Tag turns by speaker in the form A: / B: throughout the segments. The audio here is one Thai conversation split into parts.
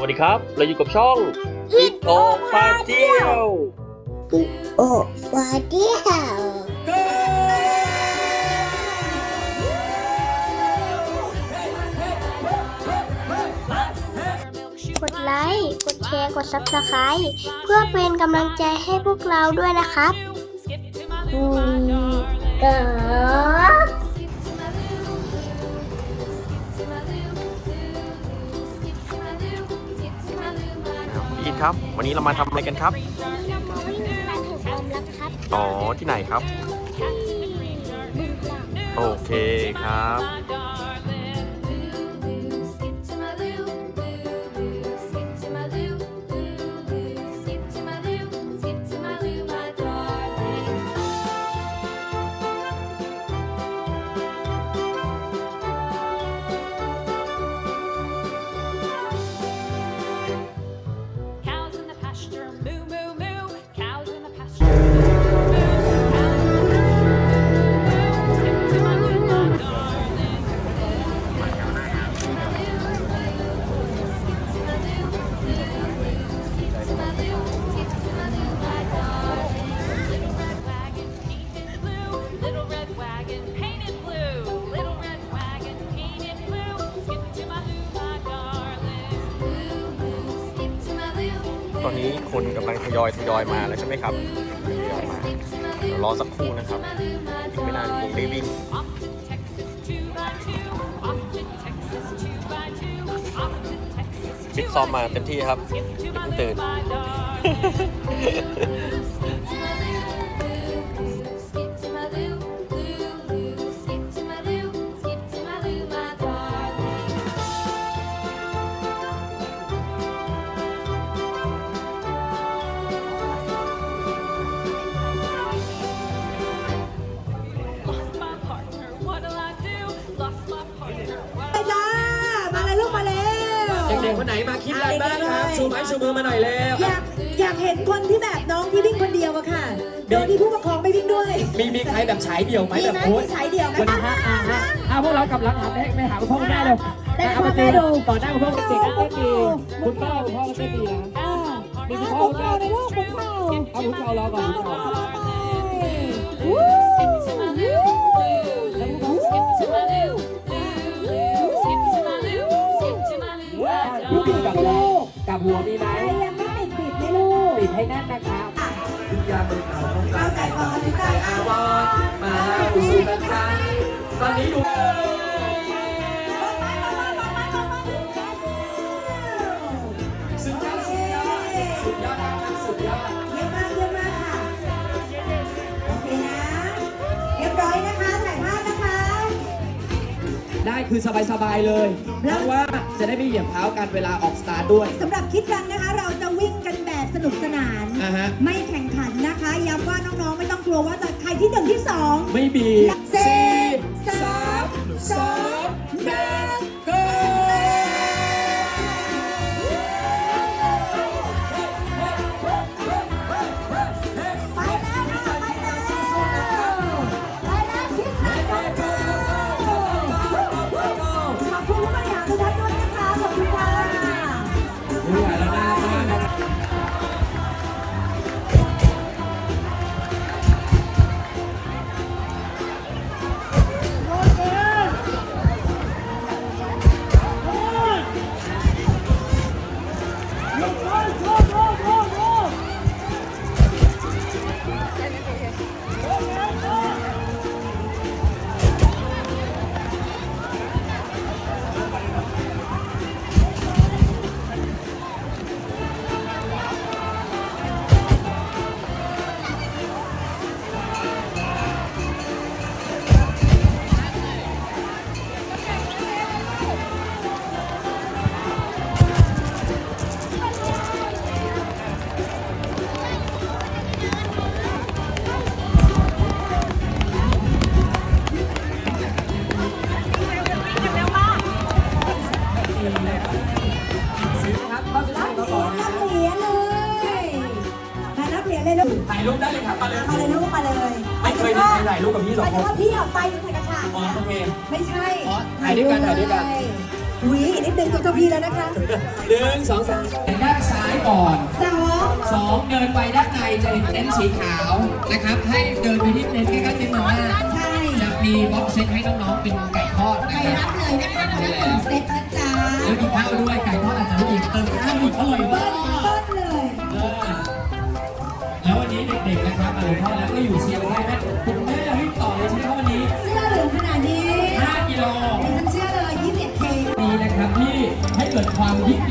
A: วัสดีครับ เราอยู่กับช่องอิโอพาเที่ยว
B: อีโอวาเดียวกดไลค์ กดแชร์ กด Subscribe เพื่อเป็นกำลังใจให้พวกเราด้วยนะครับอืมก็
A: ครับ วันนี้เรามาทำอะไรกันครับ
B: มาวิ่งการถูกลมแล้วครับ
A: อ๋อที่ไหนครับ
B: บึงหลัง
A: โอเคครับ ตอนนี้คนกำลังทยอยทยอยมาแล้วใช่ไหมครับทยอยมาเดี๋ยวรอสักครู่นะครับอีกไม่นานคงได้วิ่งฟิตซ้อมมาเต็มที่ครับตื่น
C: ชูไม้ชูมือมาหน่อยเร็ว
D: อยากอยากเห็นคนที่แบบน้องที่วิ่งคนเดียวอะค่ะ โดยที่ผู้ปกครองไม่วิ่งด้วย
C: มีมีใครแบบฉายเดี่ยวไหม
D: มี
C: แบบ
D: ไหม
C: โค้ช
D: มีสายเดี่ยวไหม
C: วันนี้ฮะอ่าฮะอ่าพวกเรากำลังหาแม่แม่หาคุณพ่อคุณแม่เร็ว
D: ได้
C: เอา
D: พ่อ
C: มา
D: แม่
C: ดู
D: ดู
C: ก่อนหน้าคุณพ่อคุณเด็กก็เต้นดีคุณพ่อคุณพ่อก็เต้นดีนะ
D: อ่า
C: มีคุณ
D: อ่า
C: พ่อ
D: ปุก
C: คุณ
D: เข่า
C: แม่
D: เลยลูกปุกเข่า
C: เอาคุณพ่อรอก่อนคุณพ่อ
D: วู้
E: Skip
C: หัวกับหัวมีไหม
D: ใครยังไม่ติดปิดไหมลูก
C: ปิดให้แน่นนะครับยามือเก่าต้องการแต่ก่อนใจอาวรมาสู่กันครั้งตอนนี้อยู่สุดยอดสุดยอดสุดยอดนะครับสุดยอด
D: คือ
C: สบาย ๆ เลยเพราะว่าจะได้ไม่เหยียบเท้ากันเวลาออกสตาร์ทด้วย
D: สำหรับคิดกันนะคะ เราจะวิ่งกันแบบสนุกสนาน
C: อ่าฮะ
D: ไม่แข่งขันนะคะย้ำว่าน้องๆไม่ต้องกลัวว่าจะใครที่หนึ่งที่สอง
C: ไม่มี
D: สี่
C: สามา
D: รับ
C: เห
D: รียญเลยลูก
C: ถ่ายรูปได้เลยครับมาเลย
D: มาเลยลูกมาเลย
C: ไม่เคยมีใครถ่ายรูปกับพี่สองคน
D: หมายถึงว่าพี่ออกไปเป็นใส่กระถาง
C: อ๋อโอเค
D: ไม่ใช่
C: อ๋อถ่ายด้วยกันถ่ายด้วยกัน
D: ใช่อุ้ยนิดนึงตัวพีแล้วนะคะ
C: หนึ่งสองสามด้านซ้ายก่อน
D: สอง
C: สองเดินไปด้านในจะเห็นเต็นท์สีขาวนะครับ ให้เดินไปที่เต็นท์ใกล้ๆเต็นท์มาม่า
D: ใช่
C: จะมีบ็อกซ์เซตให้น้องๆเป็นไก่ทอด
D: ไป
C: นะค
D: รั
C: รั
D: บบเลยนะคะทั้งหนึ่งเซตนะจ๊ะ
C: แล้วมีข้าวด้วยไก่ทอดอาจจะ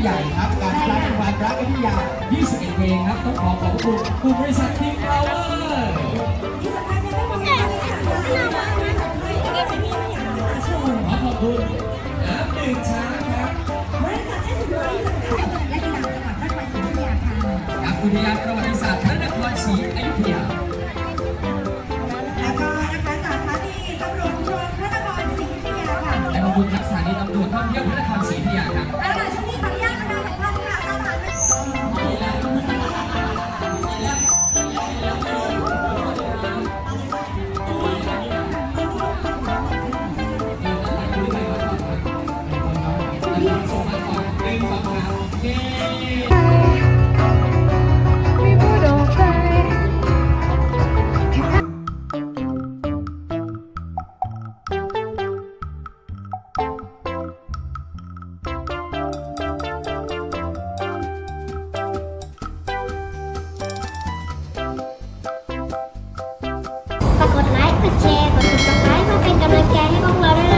C: ความยิ่
D: ง
C: ใหญ่ครับการพลาดความรักวิทยา21เพลงครับต้องขอขอบคุณคุณบริษัททีมเราเวอร์
D: ที่สำคัญยังไม่หมดเลยค่ะเรามานะไม่ได้มีอย่างมหาชน
C: ขอขอบคุณน้ำดื่มช้างครับ
D: บริษัทเอสบีจำกัดและกีฬาจังหวัดพระนครศรีอยุธยาค่ะ
C: กับอุทยานประวัติศาสตร์พระนครศรี ส่งมาก่อนหนึ่งสองสามเย้
B: ฝากกดไลค์ กดแชร์ กด subscribe เพื่อเป็นกำลังใจให้พวกเราด้วยนะ